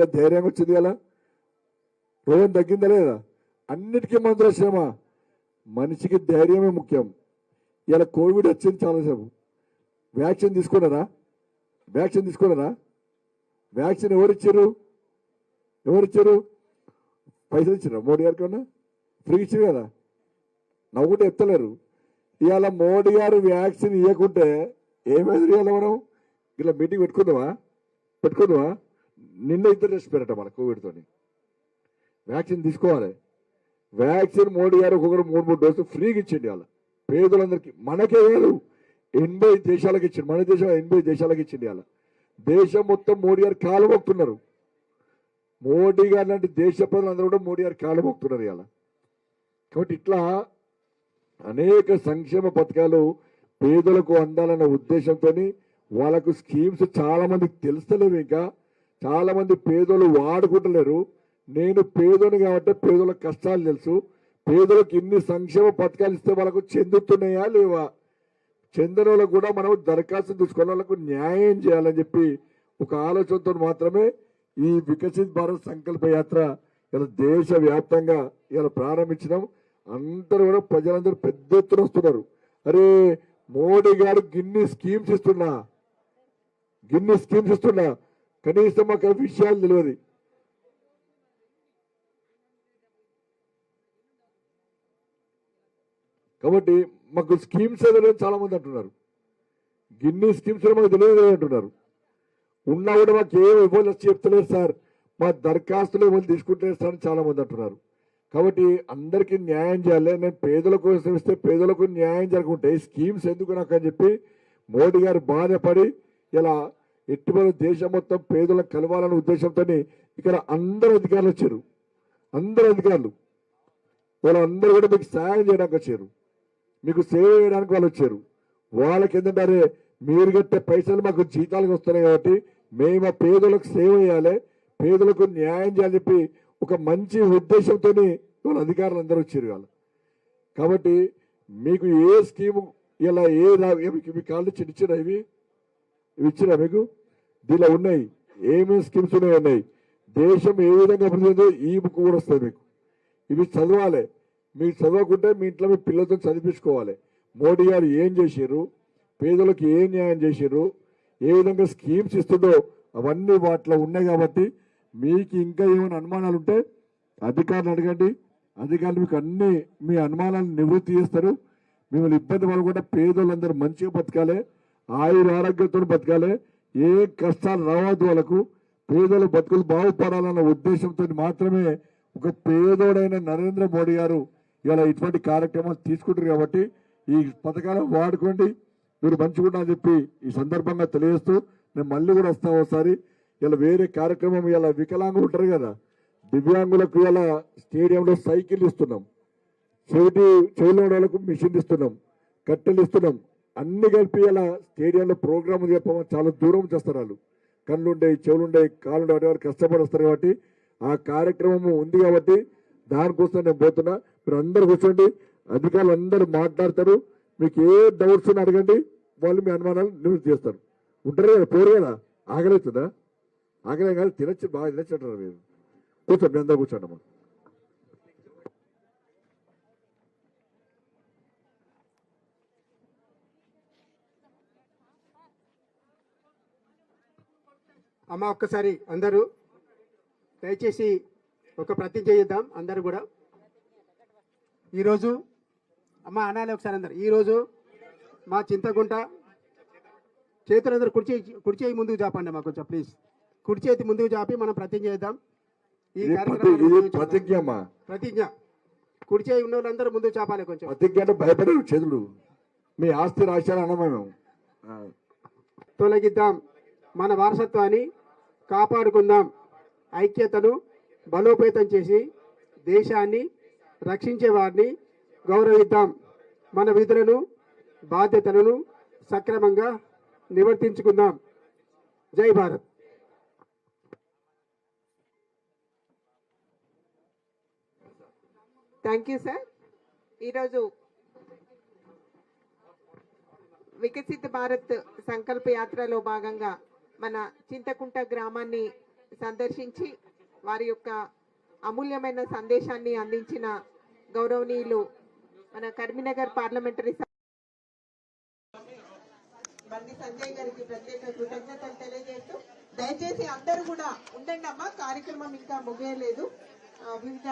ఇంత ధైర్యంగా వచ్చింది కదా? రోగం తగ్గిందా లేదా? అన్నిటికీ మందుల శ్రమ. మనిషికి ధైర్యమే ముఖ్యం. ఇలా కోవిడ్ వచ్చింది చాలాసేపు. వ్యాక్సిన్ తీసుకున్నారా? వ్యాక్సిన్ తీసుకున్నారా? వ్యాక్సిన్ ఎవరిచ్చారు ఎవరిచ్చారు పైసలు ఇచ్చారా మోడీ గారి కన్నా? ఫ్రీ ఇచ్చారు కదా? నవ్వుకుంటే ఎత్తలేరు. ఇవాళ మోడీ గారు వ్యాక్సిన్ ఇవ్వకుంటే ఏమైంది ఇవాళ మనం? ఇలా మీటింగ్ పెట్టుకుందామా? పెట్టుకుందామా? నిన్న ఇద్దరు చచ్చిపోయారట మన కోవిడ్తో వ్యాక్సిన్ తీసుకోవాలి. వ్యాక్సిన్ మోడీ గారు ఒక్కొక్కరు మూడు మూడు డోసులు ఫ్రీగా ఇచ్చిండి వాళ్ళ పేదలందరికీ మనకే కాదు ఎనభై దేశాలకు ఇచ్చింది మన దేశం ఎనభై దేశాలకు ఇచ్చింది వాళ్ళ దేశం మొత్తం మోడీ గారు కాలుమొక్తున్నారు మోడీ గారు లాంటి దేశ ప్రజలందరూ కూడా మోడీ గారు కాలుమొక్తున్నారు ఇలా ఇవాళ. కాబట్టి ఇట్లా అనేక సంక్షేమ పథకాలు పేదలకు అందాలన్న ఉద్దేశంతో వాళ్ళకు స్కీమ్స్ చాలా మందికి తెలుస్తలేవు ఇంకా. చాలా మంది పేదలు వాడుకుంటలేరు. నేను పేదోని కాబట్టి పేదల కష్టాలు తెలుసు. పేదలకు ఇన్ని సంక్షేమ పథకాలు ఇస్తే వాళ్ళకు చెందుతున్నాయా లేవా? చెందిన కూడా మనం దరఖాస్తు తీసుకున్న వాళ్ళకు న్యాయం చేయాలని చెప్పి ఒక ఆలోచనతో మాత్రమే ఈ వికసిత్ భారత్ సంకల్ప యాత్ర ఇలా దేశవ్యాప్తంగా ఇలా ప్రారంభించడం అందరూ కూడా ప్రజలందరూ పెద్ద ఎత్తున వస్తున్నారు. అరే మోడీ గారు గిన్ని స్కీమ్స్ ఇస్తున్నా. గిన్ని స్కీమ్స్ ఇస్తున్నా. కనీసం మాకు విషయాలు తెలియదు. కాబట్టి మాకు స్కీమ్స్ ఏదో చాలా మంది అంటున్నారు. గిన్ని స్కీమ్స్ మాకు తెలియదు అంటున్నారు. ఉన్నా కూడా మాకు ఏం ఇవ్వాలి చెప్తలేదు సార్. మా దరఖాస్తులు ఇవ్వాలి తీసుకుంటలేదు సార్ అని చాలా మంది అంటున్నారు. కాబట్టి అందరికీ న్యాయం చేయాలి. నేను పేదల కోసం ఇస్తే పేదలకు న్యాయం జరగకుంటే ఈ స్కీమ్స్ ఎందుకు నాకు అని చెప్పి మోడీ గారు బాధపడి ఇలా ఎట్టుబడి దేశం మొత్తం పేదలకు కలవాలనే ఉద్దేశంతో ఇక్కడ అందరు అధికారులు వచ్చారు. అందరు అధికారులు. వాళ్ళందరూ కూడా మీకు సహాయం చేయడానికి వచ్చారు. మీకు సేవ చేయడానికి వాళ్ళు వచ్చారు. వాళ్ళకి ఏంటంటే అరే మీరు కట్టే పైసలు మాకు జీతాలకు వస్తున్నాయి కాబట్టి మేము పేదలకు సేవ చేయాలి పేదలకు న్యాయం చేయాలని చెప్పి ఒక మంచి ఉద్దేశంతో వాళ్ళ అధికారులు అందరూ వచ్చారు వాళ్ళు. కాబట్టి మీకు ఏ స్కీము ఇలా ఏ రా- మీకు మీ కాళ్ళు చిన్న ఇవి ఇవి ఇచ్చినా మీకు? దీనిలో ఉన్నాయి. ఏమేమి స్కీమ్స్ ఉన్నాయి ఉన్నాయి. దేశం ఏ విధంగా అభివృద్ధి చెందో ఈ బుక్ కూడా వస్తుంది మీకు. ఇవి చదవాలి. మీరు చదవకుంటే మీ ఇంట్లో మీ పిల్లలతో చదివించుకోవాలి. మోడీ గారు ఏం చేశారు? పేదలకు ఏం న్యాయం చేశారు? ఏ విధంగా స్కీమ్స్ ఇస్తుండో అవన్నీ వాటిలో ఉన్నాయి కాబట్టి మీకు ఇంకా ఏమైనా అనుమానాలు ఉంటే అధికారులు అడగండి. అధికారులు మీకు అన్ని మీ అనుమానాలను నివృత్తి చేస్తారు. మిమ్మల్ని ఇబ్బంది పడకుండా పేదోళ్ళందరూ మంచిగా బతకాలి. ఆయుర ఆరోగ్యంతో బతకాలి. ఏ కష్టాలు రావద్దు వాళ్ళకు. పేదలు బతుకులు బాగుపడాలన్న ఉద్దేశంతో మాత్రమే ఒక పేదోడైన నరేంద్ర మోడీ గారు ఇలా ఇటువంటి కార్యక్రమాలు తీసుకుంటారు కాబట్టి ఈ పథకాలను వాడుకోండి. మీరు మంచిగా అని చెప్పి ఈ సందర్భంగా తెలియజేస్తూ నేను మళ్ళీ కూడా వస్తాను ఒకసారి. ఇలా వేరే కార్యక్రమం ఇలా వికలాంగులు ఉంటారు కదా. దివ్యాంగులకు ఇలా స్టేడియంలో సైకిల్ ఇస్తున్నాం. చెవిటి చెవిలో వాళ్ళకు మిషన్ ఇస్తున్నాం. కట్టెలు ఇస్తున్నాం. అన్ని కలిపి ఇలా స్టేడియంలో ప్రోగ్రామ్ చెప్పమని చాలా దూరం చేస్తారు వాళ్ళు. కళ్ళుండే చెవులుండే కాళ్ళుండే వాటి కష్టపడి వస్తారు కాబట్టి ఆ కార్యక్రమం ఉంది కాబట్టి దానికోసం నేను పోతున్నా. మీరు అందరు కూర్చోండి. అధికారులు అందరూ మాట్లాడతారు. మీకు ఏ డౌట్స్ ఉన్నా అడగండి. వాళ్ళు మీ అనుమానాలు నివృత్తి చేస్తారు. ఉంటారు కదా పోరు కదా. ఆగలేతుందా ఆగలే కానీ తినచ్చు బాగా తినచ్చు అంటారు మీరు. కూర్చోండి మీ అందరూ కూర్చోండి అమ్మా. అమ్మ ఒక్కసారి అందరూ దయచేసి ఒక ప్రతిజ్ఞ చేద్దాం అందరూ కూడా. ఈరోజు అమ్మ అనాలి ఒకసారి అందరు. ఈరోజు మా చింతగుంట చేతులందరూ కుడి చేయి ముందుకు చాపండి అమ్మా కొంచెం ప్లీజ్ కుడి చేతి ముందుకు చాపి మనం ప్రతిజ్ఞ చేద్దాం. ఈ. ప్రతిజ్ఞ ప్రతిజ్ఞ. కుడి చేయి ఉన్న వాళ్ళందరూ ముందుకు చాపాలి కొంచెం. ప్రతిజ్ఞ అంటే భయపడరు చేతులు. మీ ఆస్తి రాశారు అన్నమా మేము తొలగిద్దాం. మన వారసత్వాన్ని కాపాడుకుందాం. ఐక్యతను బలోపేతం చేసి దేశాన్ని రక్షించే వారిని గౌరవిద్దాం. మన విధులను బాధ్యతలను సక్రమంగా నివర్తించుకుందాం. జై భారత్. థ్యాంక్ యూ సార్ ఈరోజు వికసిత భారత్ సంకల్ప యాత్రలో భాగంగా మన చింతకుంట గ్రామాన్ని సందర్శించి వారి యొక్క అమూల్యమైన సందేశాన్ని అందించిన గౌరవనీయులు మన కరీంనగర్ పార్లమెంటరీ బండి సంజయ్ గారికి ప్రత్యేక కృతజ్ఞతలు తెలియజేస్తూ దయచేసి అందరూ కూడా ఉండండి అమ్మా కార్యక్రమం ఇంకా ముగియలేదు వివిధ